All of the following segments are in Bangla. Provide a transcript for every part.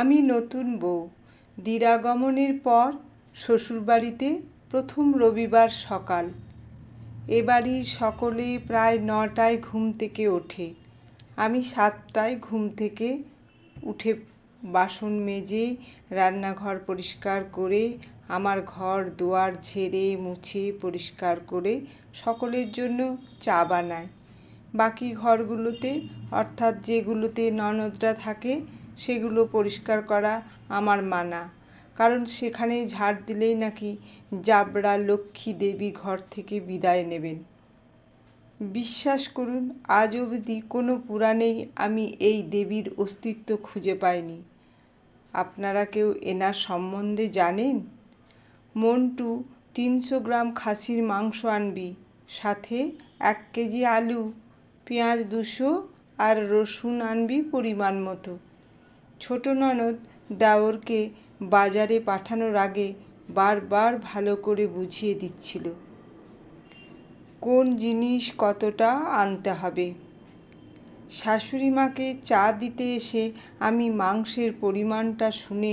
আমি নতুন বউ। দিরাগমনের পর শ্বশুরবাড়িতে প্রথম রবিবার সকাল। এ বাড়ির সকলে প্রায় নটায় ঘুম থেকে ওঠে। আমি সাতটায় ঘুম থেকে উঠে বাসন মেজে, রান্নাঘর পরিষ্কার করে, আমার ঘর দুয়ার ঝেড়ে, মুছে পরিষ্কার করে সকলের জন্য চা বানাই। বাকি ঘরগুলোতে, অর্থাৎ যেগুলোতে ননদরা থাকে সেগুলো পরিষ্কার করা আমার মানা। কারণ সেখানে ঝাড় দিলেই নাকি জাবড়া লক্ষ্মী দেবী ঘর থেকে বিদায় নেবেন। বিশ্বাস করুন, আজ অবধি কোনো পুরাণেই আমি এই দেবীর অস্তিত্ব খুঁজে পাইনি। আপনারা কেউ এনার সম্বন্ধে জানেন? মন্টু তিনশো গ্রাম খাসির মাংস আনবি, সাথে এক কেজি আলু, পেঁয়াজ দুশো আর রসুন আনবি পরিমাণ মতো। ছোট ননদ দেওরকে বাজারে পাঠানোর আগে বারবার ভালো করে বুঝিয়ে দিচ্ছিল। কোন জিনিস কতটা আনতে হবে? শাশুড়ি মাকে চা দিতে এসে আমি মাংসের পরিমাণটা শুনে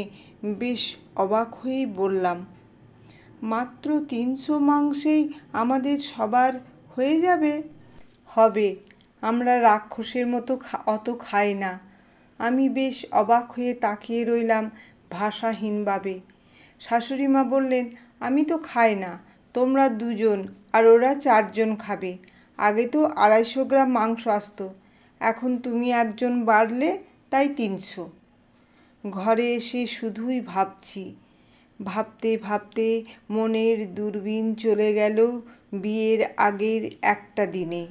বেশ অবাক হয়েই বললাম, মাত্র তিনশো মাংসেই আমাদের সবার হয়ে যাবে? হবে, আমরা রাক্ষসের মতো অত খাই না। আমি বেশ অবাক হয়ে তাকিয়ে রইলাম ভাষাহীনভাবে শাশুড়ি মা বললেন, আমি তো খাই না, তোমরা দুজন আর ওরা চারজন খাবে। আগে তো আড়াইশো গ্রাম মাংস আসতো, এখন তুমি একজন বাড়লে তাই তিনশো। ঘরে এসে শুধুই ভাবছি। ভাবতে ভাবতে মনের দূরবীন চলে গেল বিয়ের আগের একটা দিনে।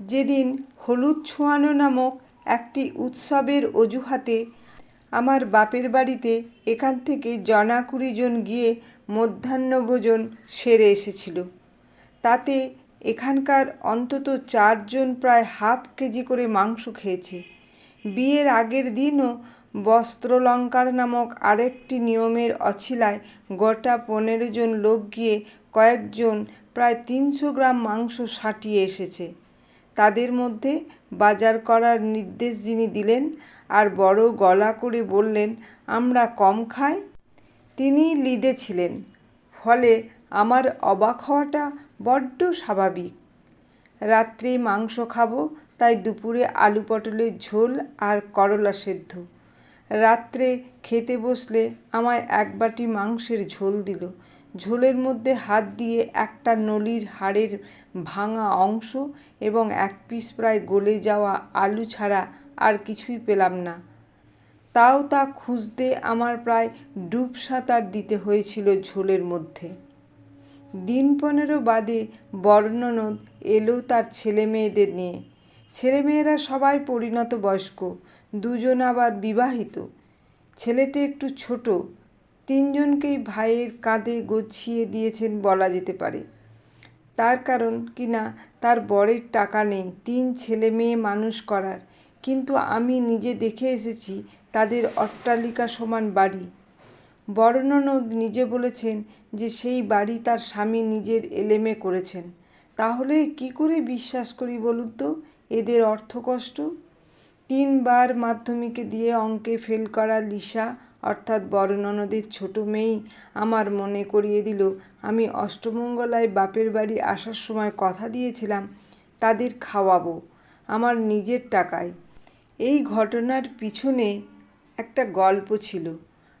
যেদিন হলুদ ছোঁয়ানো নামক একটি উৎসবের অজুহাতে আমার বাপের বাড়িতে এখান থেকে জনা কুড়ি জন গিয়ে মধ্যাহ্নভোজন সেরে এসেছিল। তাতে এখানকার অন্তত চারজন প্রায় হাফ কেজি করে মাংস খেয়েছে। বিয়ের আগের দিনও বস্ত্রলঙ্কার নামক আরেকটি নিয়মের অছিলায় গোটা পনেরো জন লোক গিয়ে কয়েকজন প্রায় তিনশো গ্রাম মাংস সাটিয়ে এসেছে। তাদের মধ্যে বাজার করার নির্দেশ যিনি দিলেন আর বড় গলা করে বললেন, আমরা কম খাই? তিনি লিডে ছিলেন। ফলে আমার অবাক হওয়াটা বড্ড স্বাভাবিক। রাত্রে মাংস খাব, তাই দুপুরে আলু পটলের ঝোল আর করলা সেদ্ধ। রাত্রে খেতে বসলে আমায় এক বাটি মাংসের ঝোল দিল। ঝোলের মধ্যে হাত দিয়ে একটা নলির হাড়ের ভাঙা অংশ এবং এক পিস প্রায় গলে যাওয়া আলু ছাড়া আর কিছুই পেলাম না। তাও তা খুঁজতে আমার প্রায় ডুব সাঁতার দিতে হয়েছিল ঝোলের মধ্যে। দিন পনেরো বাদে বর্ণনদ এলো তার ছেলে মেয়েদের নিয়ে। ছেলেমেয়েরা সবাই পরিণত বয়স্ক দুজন আবার বিবাহিত। ছেলেটি একটু ছোট তিনজনকেই ভাইয়ের কাঁধে গছিয়ে দিয়েছেন বলা যেতে পারে। তার কারণ কিনা তার বরের টাকা নেই, তিন ছেলে মেয়ে মানুষ করার। কিন্তু আমি নিজে দেখে এসেছি তাদের অট্টালিকা সমান বাড়ি। বর্ণনদ নিজে বলেছেন যে সেই বাড়ি তার স্বামী নিজের এলেমে করেছেন। তাহলে কি করে বিশ্বাস করি বলুন তো? এদের অর্থকষ্ট? তিনবার মাধ্যমিকে দিয়ে অঙ্কে ফেল করা লিসা অর্থাৎ বড় ননদের ছোটো মেয়েই আমার মনে করিয়ে দিল, আমি অষ্টমঙ্গলায় বাপের বাড়ি আসার সময় কথা দিয়েছিলাম, তাদের খাওয়াবো, আমার নিজের টাকায়। এই ঘটনার পিছনে একটা গল্প ছিল।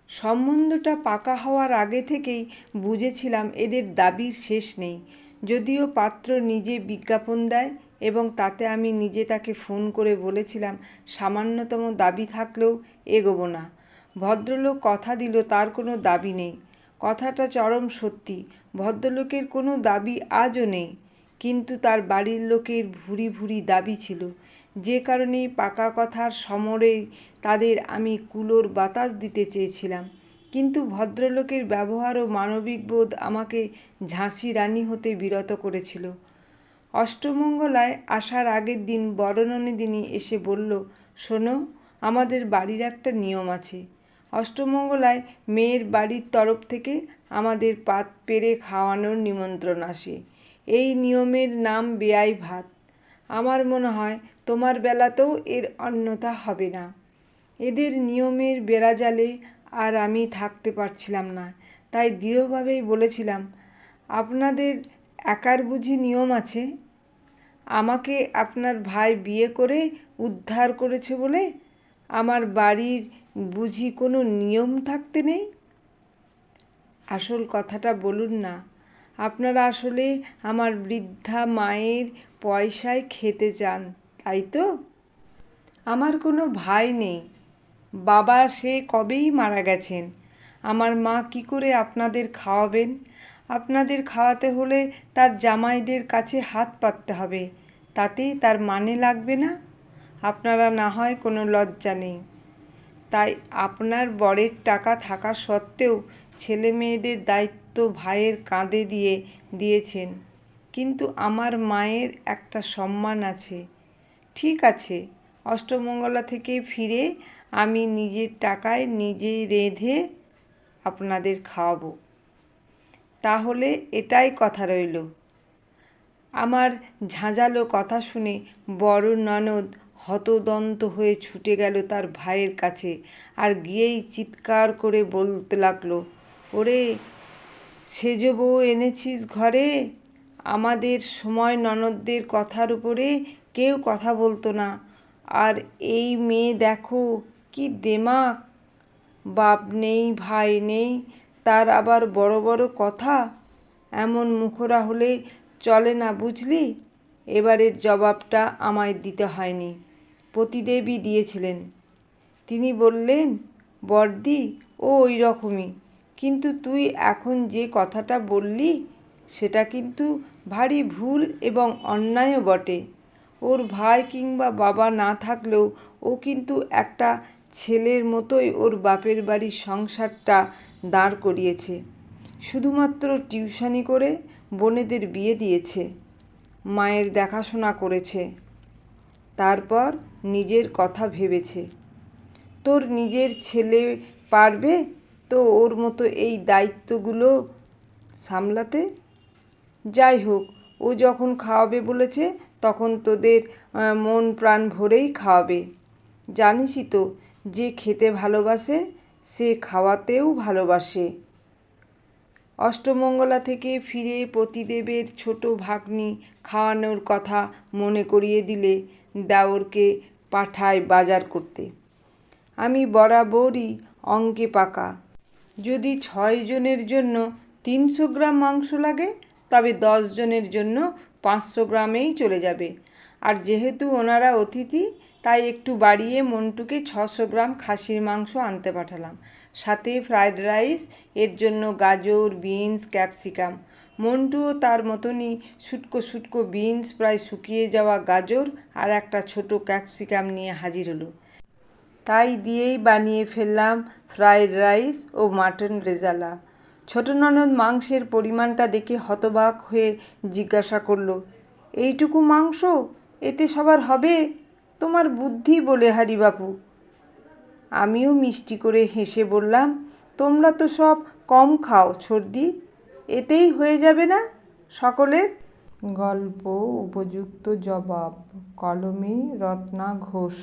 সম্বন্ধটা পাকা হওয়ার আগে থেকেই বুঝেছিলাম এদের দাবির শেষ নেই। যদিও পাত্র নিজে বিজ্ঞাপন দেয় এবং তাতে আমি নিজে তাকে ফোন করে বলেছিলাম, সামান্যতম দাবি থাকলেও এগোবো না। ভদ্রলোক কথা দিল, তার কোনো দাবি নেই। কথাটা চরম সত্যি, ভদ্রলোকের কোনো দাবি আজও নেই। কিন্তু তার বাড়ির লোকের ভুরি ভুরি দাবি ছিল, যে কারণেই পাকা কথার সমরে তাদের আমি কুলোর বাতাস দিতে চেয়েছিলাম। কিন্তু ভদ্রলোকের ব্যবহার ও মানবিক বোধ আমাকে ঝাঁসি রানী হতে বিরত করেছিল। অষ্টমঙ্গলায় আসার আগের দিন বরণনিদিনী এসে বলল, শোনো, আমাদের বাড়ির একটা নিয়ম আছে। অষ্টমঙ্গলায় মেয়ের বাড়ির তরফ থেকে আমাদের পাত পেরে খাওয়ানোর নিমন্ত্রণ আসে। এই নিয়মের নাম বেয়াই ভাত। আমার মনে হয় তোমার বেলাতেও এর অন্যথা হবে না। এদের নিয়মের বেড়াজালে আর আমি থাকতে পারছিলাম না। তাই দৃঢ়ভাবেই বলেছিলাম, আপনাদের একার বুঝি নিয়ম আছে? আমাকে আপনার ভাই বিয়ে করে উদ্ধার করেছে বলে? আমার বাড়ির বুঝি কোনো নিয়ম থাকতে নেই? আসল কথাটা বলুন না। আপনারা আসলে আমার বৃদ্ধা মায়ের পয়সায় খেতে চান, তাই তো? আমার কোনো ভাই নেই। বাবা সে কবেই মারা গেছেন। আমার মা কি করে আপনাদের খাওয়াবেন? আপনাদের খাওয়াতে হলে তার জামাইদের কাছে হাত পাততে হবে তাতে তার মানে লাগবে না? আপনারা না হয় কোনো লজ্জা নেই। তাই আপনার বরের টাকা থাকা সত্ত্বেও ছেলে মেয়েদের দায়িত্ব ভাইয়ের কাঁধে দিয়ে দিয়েছেন। কিন্তু আমার মায়ের একটা সম্মান আছে। ঠিক আছে, অষ্টমঙ্গলা থেকে ফিরে আমি নিজের টাকায় নিজে রেঁধে আপনাদের খাওয়াবো। তাহলে এটাই কথা রইল। আমার ঝাঁঝালো কথা শুনে বড় ননদ হতদন্ত হয়ে ছুটে গেল তার ভাইয়ের কাছে আর গিয়েই চিৎকার করে বলতে লাগল, ওরে, সেজ বউ এনেছিস ঘরে? আমাদের সময় ননদদের কথার উপরে কেউ কথা বলতো না। আর এই মেয়ে দেখো, কি দেমাক। বাপ নেই, ভাই নেই, তার আবার বড় বড় কথা। এমন মুখরা হলে চলে না বুঝলি? এবারের জবাবটা আমায় দিতে হয়নি। পতিদেবী দিয়েছিলেন। তিনি বললেন, বর্দি, ও ওই রকমই। কিন্তু তুই এখন যে কথাটা বললি, সেটা কিন্তু ভারী ভুল এবং অন্যায়ও বটে। ওর ভাই কিংবা বাবা না থাকলেও ও কিন্তু একটা ছেলের মতোই ওর বাপের বাড়ির সংসারটা দাঁড় করিয়েছে। শুধুমাত্র টিউশানি করে বোনেদের বিয়ে দিয়েছে। মায়ের দেখাশোনা করেছে। তারপর নিজের কথা ভেবেছে। তোর নিজের ছেলে পারবে তো ওর মতো এই দায়িত্বগুলো সামলাতে? যাই হোক, ও যখন খাওয়াবে বলেছে, তখন তোদের মন প্রাণ ভরেই খাওয়াবে। জানিসই তো, যে খেতে ভালোবাসে, সে খাওয়াতেও ভালোবাসে। অষ্টমঙ্গলা থেকে ফিরে পতিদেবের ছোট ভাগ্নি খাওয়ানোর কথা মনে করিয়ে দিলে দেওরকে পাঠায় বাজার করতে। আমি বরাবরই অঙ্কে পাকা। যদি ছয় জনের জন্য তিনশো গ্রাম মাংস লাগে, তবে দশ জনের জন্য পাঁচশো গ্রামেই চলে যাবে। আর যেহেতু ওনারা অতিথি, তাই একটু বাড়িয়ে মন্টুকে ছশো গ্রাম খাসির মাংস আনতে পাঠালাম। সাথে ফ্রায়েড রাইস, এর জন্য গাজর, বিনস, ক্যাপসিকাম। মন্টুও তার মতনই শুটকো শুটকো বিনস, প্রায় শুকিয়ে যাওয়া গাজর আর একটা ছোট ক্যাপসিকাম নিয়ে হাজির হলো। তাই দিয়েই বানিয়ে ফেললাম ফ্রায়েড রাইস ও মাটন রেজালা। ছোট ননদ মাংসের পরিমাণটা দেখে হতবাক হয়ে জিজ্ঞাসা করল, এইটুকু মাংস? এতে সবার হবে তোমার বুদ্ধি বলে হারিবাবু আমিও মিষ্টি করে হেসে বললাম, তোমরা তো সব কম খাও, ছর্দি। এতেই হয়ে যাবে না সকলের? গল্প, উপযুক্ত জবাব, কলমে রত্না ঘোষ।